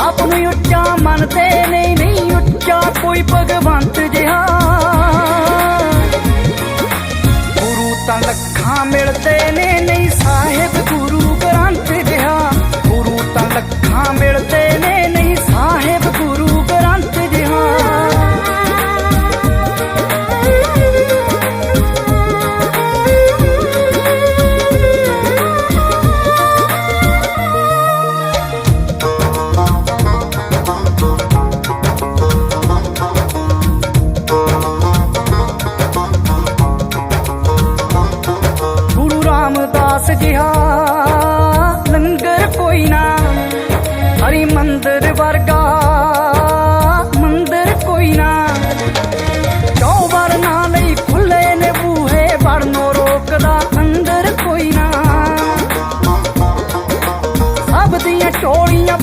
ਆਪ ਨੂੰ ਉੱਚਾ ਮੰਨਦੇ ਨਹੀਂ ਨਹੀਂ ਉੱਚਾ ਕੋਈ ਭਗਵੰਤ ਜਿਹਾ। ਗੁਰੂ ਤਾਂ ਲੱਖਾਂ ਮਿਲਦੇ ਨੇ, ਨਹੀਂ ਸਾ ਕਿਹਾ, ਲੰਗਰ ਕੋਈ ਨਾ, ਹਰੀ ਮੰਦਰ ਵਰਗਾ, ਮੰਦਰ ਕੋਈ ਨਾ। ਚੌਵਰ ਨਾ ਲਈ ਖੁੱਲੇ ਨੇ ਬੂਹੇ, ਵੜਨੋਂ ਰੋਕਦਾ ਅੰਦਰ ਕੋਈ ਨਾ। ਸਭ ਦੀਆਂ ਟੋਲੀਆਂ